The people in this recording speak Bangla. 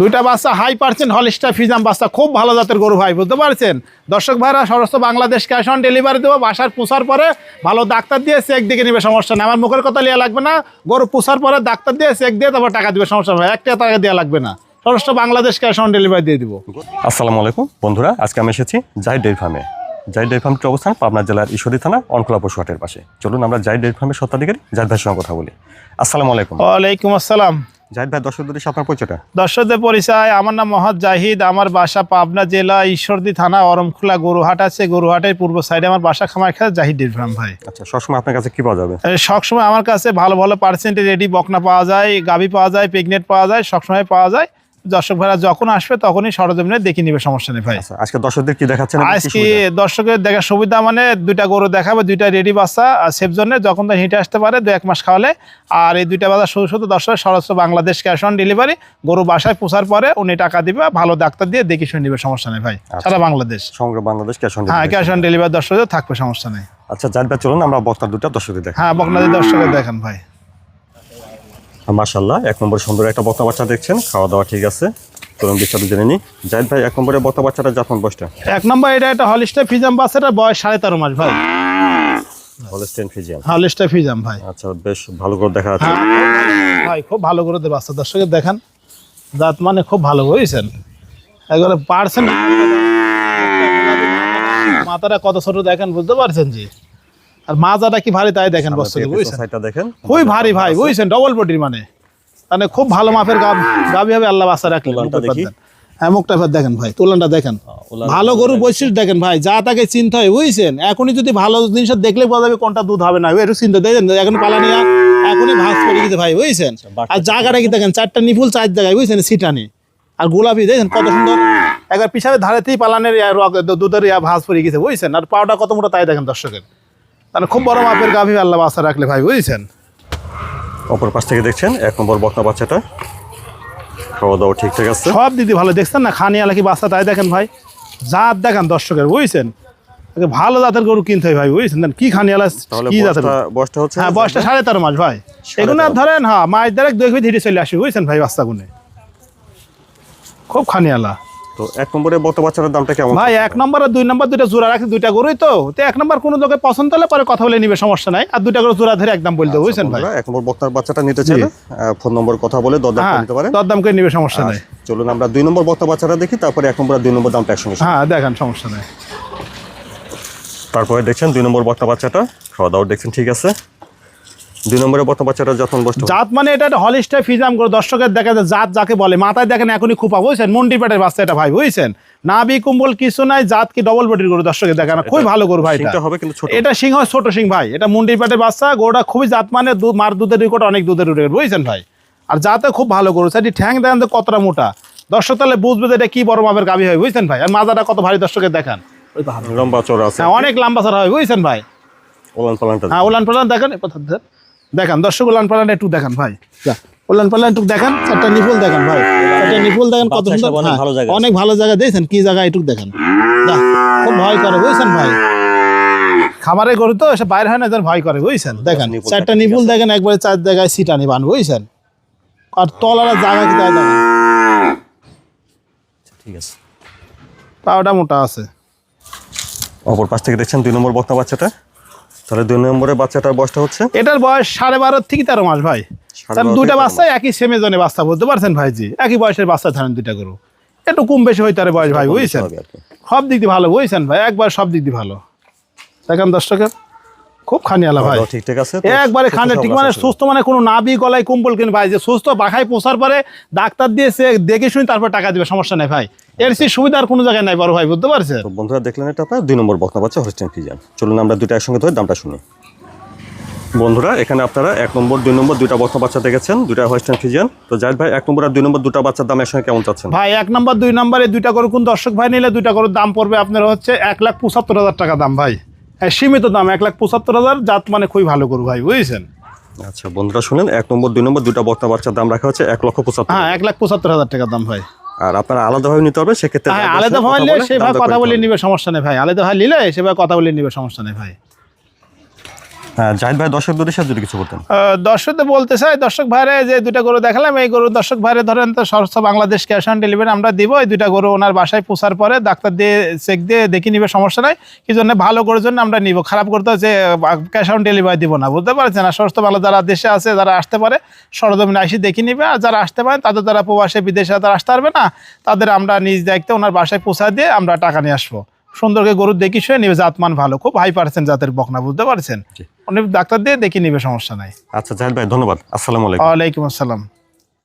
দুইটা বাচ্চা হাই পার্সেন্ট হলিস্টার ফিজাম বাচ্চা খুব ভালো জাতের গরু ভাই বুঝতে পারছেন? দর্শক ভাইরা সমস্ত বাংলাদেশ ক্যাশ অন ডেলিভারি দেবো বাসার পুষার পরে ভালো ডাক্তার দিয়ে চেক দিকে নেবে সমস্যা নেই। আমার মুখের কথা লিয়া লাগবে না গরু পুষার পরে ডাক্তার দিয়ে চেক দিয়ে তারপর টাকা দিবে সমস্যা ভাই একটা টাকা দেওয়া লাগবে না। সমস্ত বাংলাদেশ ক্যাশ অন ডেলিভারি দিয়ে দিব। আসসালামু আলাইকুম। বন্ধুরা আজকে আমি এসেছি জাই ডেয়ারি ফার্মে জাই ডেয়ারি ফার্মটির অবস্থান পাবনা জেলার ঈশ্বরী থানা অনকলা পশুহাটের পাশে। চলুন আমরা জাই ডেয়ারি ফার্মের সত্ত্বাধিকারী জাহিদ ভাইয়ের সঙ্গে কথা বলি। আসসালামু আলাইকুম। ওয়ালাইকুম আসসালাম। জাহিদ ভাই দর্শকদের আপনার পরিচয়টা? দর্শকদের পরিচয় আমার নাম মোহাম্মদ জাহিদ আমার বাসা পাবনা জেলা ঈশ্বরদী থানা অরমখোলা গরুহাট আছে। গরুহাটের পূর্ব সাইডে আমার বাসা খামার খেলা জাহিদ ইরফান ভাই। আচ্ছা সবসময় আপনার কাছে কি পাওয়া যাবে? সবসময় আমার কাছে ভালো ভালো পার্সেন্টে রেডি বকনা পাওয়া যায় গাভি পাওয়া যায় প্রেগনেন্ট পাওয়া যায় সবসময় পাওয়া যায়। দর্শক ভাইরা যখন আসবে তখনই সরজমিনে দেখে নিবে সমস্যা নেই ভাই। আচ্ছা আজকে দর্শকদের কি দেখাচ্ছেন আজকে? দর্শকের দেখার সুবিধা মানে দুইটা গরু দেখাবে দুইটা রেডি বাচ্চা আর সেফ জন্য যখন তার হিটে আসতে পারে দু এক মাস খাওয়ালে। আর এই দুইটা বাচ্চা শুধু শুধু দর্শকের সরাসরি বাংলাদেশ ক্যাশ অন ডেলিভারি গরু বাসায় পোষার পরে উনি টাকা দিবে ভালো ডাক্তার দিয়ে দেখে শুনে নিবে সমস্যা নেই ভাই। সারা বাংলাদেশ। সমগ্র বাংলাদেশ ক্যাশ অন হ্যাঁ ক্যাশ অন ডেলিভারি দর্শকদের থাকবে সমস্যা নেই। আচ্ছা ভাই চলুন আমরা বক্তার দুটা দর্শকদের দেখাই। হ্যাঁ বকনাদি দর্শকের দেখেন ভাই। মাশাল্লাহ এক নম্বর সুন্দর একটা বক্তা বাচ্চা দেখছেন খাওয়া দাওয়া ঠিক আছে। চলুন বিস্তারিত জেনে নিই। জাহিদ ভাই এক নম্বরে বক্তা বাচ্চাটা জাতমান বসটা এক নম্বর এটা একটা হলিস্টার ফিজাম বাচ্চাটার বয়স সাড়ে তেরো মাস ভাই। হলস্টেন হলিস্টার ফিজাম ভাই। আচ্ছা বেশ ভালো করে দেখা যাচ্ছে। ভাই খুব ভালো করে দেবে বাচ্চা। দর্শকের দেখান দাঁত মানে খুব ভালো বুঝছেন? একবারে পারছেন মাথাটা কত ছোট দেখেন বুঝতে পারছেন জি? আর মাজাটা কি ভারী তাই দেখেন বুঝছেন? দেখেন। খুবই ভারী ভাই বুঝছেন? ডবল বডির মানে। মানে খুব ভালো মাপের গাব হবে আল্লাহ বাচ্চা রাখলে। হ্যাঁ মুখটা দেখেন ভাই তুলনটা দেখেন। ভালো গরু বৈশিষ্ট্য দেখেন ভাই যা তাকে চিনতে হয় বুঝছেন? এখনই যদি ভালো জিনিস দেখলে বোঝা যাবে কোনটা দুধ হবে না। একটু চিন্তা দেখেন এখন পালা নিয়ে এখনই ভাস করে গেছে ভাই বুঝছেন? আর জায়গাটা কি দেখেন? চারটা নিফুল চার জায়গায় বুঝছেন? সিটানি আর গোলাপি দেখেন কত সুন্দর। একবার পিছাবে ধারেতেই পালানের দুধের ভাস পড়ে গেছে বুঝছেন? আর পাউডার কত মোটা তাই দেখেন দর্শকের। মানে খুব বড় মাপের গাভী আল্লাহ বাচ্চা রাখলে ভাই বুঝছেন? অপর পাশ থেকে দেখছেন এক নম্বর বক্তা বাচ্চাটা। খাওয়া দাওয়া ঠিকঠাক আছে। সব দিদি ভালো দেখছেন না? খানি আলা কি বাচ্চা তাই দেখেন ভাই। জাত দেখেন দর্শকের বুঝছেন? ভালো জাতের গরু কিনতে হয় ভাই বুঝছেন? কি খানি কি জাতের বয়সটা হচ্ছে হ্যাঁ বয়সটা সাড়ে তেরো মাস ভাই। এগুলো ধরেন হ্যাঁ মাস দেড়েক দুই হিটে চলে আসি বুঝছেন ভাই বাচ্চা গুনে খুব খানি আলা। তো এক নম্বরে বক্তা বাচ্চাটার দামটা কেমন? ভাই এক নম্বর আর দুই নম্বর দুইটা জোড়া রাখি দুইটা গরুই তো। তো এক নম্বর কোনো লোকে পছন্দ হলে পরে কথা বলে নিবে সমস্যা নাই। আর দুইটা গরু জোড়া ধরে একদম বলতে আচ্ছা, বুঝছেন ভাই? এক নম্বর বক্তার বাচ্চাটা নিতে চাইলে ফোন নম্বর কথা বলে দরদাম করে হ্যাঁ নিতে পারেন। দরদাম করে নিবে সমস্যা নাই। চলুন আমরা দুই নম্বর বক্তা বাচ্চাটা দেখি তারপরে এক নম্বর আর দুই নম্বর দামটা একসঙ্গে। হ্যাঁ দেখেন সমস্যা নাই। তারপরে দেখছেন দুই নম্বর বক্তা বাচ্চাটা খাওয়া দাওয়া দেখছেন ঠিক আছে। দুই নম্বরে বক্তা বাচ্চাটা যখন বসতে। জাত মানে এটা একটা হলিস্টার ফিজাম করে দর্শকের দেখা যায় জাত যাকে বলে। মাথায় দেখেন এখনই খুপা বুঝছেন? মন্ডি পেটের বাচ্চা এটা ভাই বুঝছেন? নাবি কুম্বল কিছু নাই জাত কি ডবল বডির গরু দর্শকের দেখেন? খুবই ভালো গরু ভাই এটা। হবে কিন্তু ছোট। এটা সিংহ ছোট সিং ভাই। এটা মুন্ডি পেটের বাচ্চা গরুটা খুবই জাত মানে মার দুধের রেকর্ড অনেক দুধের রেকর্ড বুঝছেন ভাই? আর জাতে খুব ভালো গরু। সেটি ঠ্যাং দেখেন তো কতটা মোটা। দর্শক তাহলে বুঝবে যে এটা কি বড় মাপের গাভি হয় বুঝছেন ভাই? আর মাজাটা কত ভারী দর্শকের দেখান? লম্বা চড়া আছে। হ্যাঁ অনেক লম্বা সারা হয় বুঝছেন ভাই? ওলান পালানটা হ্যাঁ উলান পালান দেখেন। দেখান দর্শক উলান পালান একটু দেখান ভাই। উলান পালান একটু দেখান চারটা নিপুল দেখেন ভাই। একটা নিপুল দেখেন কত সুন্দর অনেক হ্যাঁ, ভালো জায়গা অনেক ভালো জায়গা দিয়েছেন কি জায়গা একটু দেখেন। খুব ভয় করে বুঝছেন ভাই? খামারে গরু তো সে বাইরে হয় না যেন ভয় করে বুঝছেন? দেখেন চারটা নিপুল দেখেন একবারে চার জায়গায় সিটানি বান বুঝছেন? আর তলার জায়গা কি তাই দেখেন? ঠিক আছে। পাওটা মোটা আছে। অপর পাশ থেকে দেখছেন দুই নম্বর বক্তা বাচ্চাটা। তাহলে দুই নম্বরে বাচ্চাটার বয়সটা হচ্ছে? এটার বয়স সাড়ে বারো থেকে তেরো মাস ভাই। দুইটা বাচ্চা একই সেমে জনে বাচ্চা বলতে পারছেন ভাইজি? একই বয়সের বাচ্চা ধরেন দুইটা গরু। একটু কম বেশি হয় তার বয়স ভাই বুঝছেন। সব দিক দিয়ে ভালো বুঝছেন ভাই? একবার সব দিক দিয়ে ভালো। দেখেন দর্শকের। খুব খানিয়ালা ভাই। ঠিকঠাক আছে একবারে খানে ঠিক মানে সুস্থ মানে কোনো নাবি গলায় কুম্বল কিনে ভাই যে সুস্থ বাখায় পোষার পরে ডাক্তার দিয়ে সে দেখে শুনি তারপর টাকা দিবে সমস্যা নেই ভাই। এর সেই সুবিধা আর কোনো জায়গায় নাই বড় ভাই বুঝতে পারছেন? তো বন্ধুরা দেখলেন এটা আপনার দুই নম্বর বক্তা বাচ্চা হলিস্টেন ফিজিয়ান চলুন আমরা দুটো একসঙ্গে ধরে দামটা শুনি। বন্ধুরা এখানে আপনারা এক নম্বর দুই নম্বর দুইটা বক্তা বাচ্চা দেখেছেন দুইটা হোয়েস্টার্ন ফিজিয়ান তো জাহিদ ভাই এক নম্বর আর দুই নম্বর দুটা বাচ্চার দাম একসঙ্গে কেমন চাচ্ছেন? ভাই এক নম্বর দুই নম্বরে দুইটা করে কোন দর্শক ভাই নিলে দুইটা করে দাম পড়বে আপনার হচ্ছে এক লাখ পঁচাত্তর হাজার টাকা দাম ভাই। সীমিত দাম এক লাখ পঁচাত্তর হাজার জাত মানে খুবই ভালো করু ভাই বুঝেছেন? আচ্ছা বন্ধুরা শুনেন এক নম্বর দুই নম্বর দুটা বক্তা বাচ্চার দাম রাখা হচ্ছে এক লক্ষ পঁচাত্তর হ্যাঁ এক লাখ পঁচাত্তর হাজার টাকা দাম ভাই। আর আপনারা আলাদাভাবে নিতে হবে সেক্ষেত্রে আলাদাভাবে আলাদা দর ভাই কথা নিলে সেভাবে কথা বলে নিবে সমস্যা নেই ভাই আলাদা ভাই নিলে সেভাবে কথা বলে নিবে সমস্যা নেই ভাই। হ্যাঁ জাহিদ ভাই দর্শক দুটির সাথে যদি কিছু বলতেন। দর্শক বলতে চাই, দর্শক ভাইরে, যে দুইটা গরু দেখালাম, এই গরু দর্শক ভাইরে ধরেন তো সমস্ত বাংলাদেশ ক্যাশ অন ডেলিভারি আমরা দিব, এই দুইটা গরু ওনার বাসায় পোষার পরে ডাক্তার দিয়ে চেক দিয়ে দেখে নিবে, সমস্যা নাই। কি জন্য? ভালো গরুর জন্য আমরা নিব, খারাপ করতে যে ক্যাশ অন ডেলিভারি দিব না, বুঝতে পারছেন? আর সমস্ত বাংলা যারা দেশে আছে, যারা আসতে পারে, সরজমিনে আসি দেখে নিবে, আর যারা আসতে পারেন, তাদের যারা প্রবাসে বিদেশে তারা আসতে পারবে না, তাদের আমরা নিজ দায়িত্বে ওনার বাসায় পৌঁছা দিয়ে আমরা টাকা নিয়ে আসব। সুন্দরকে গরু দেখি শুয়ে নিবে জাতমান ভালো খুব হাই পার্সেন্ট জাতের বকনা বুঝতে পারছেন। উনি ডাক্তার দিয়ে দেখে নিবে সমস্যা নাই। আচ্ছা জাহিদ ভাই ধন্যবাদ। আসসালামু আলাইকুম। ওয়ালাইকুম আসসালাম।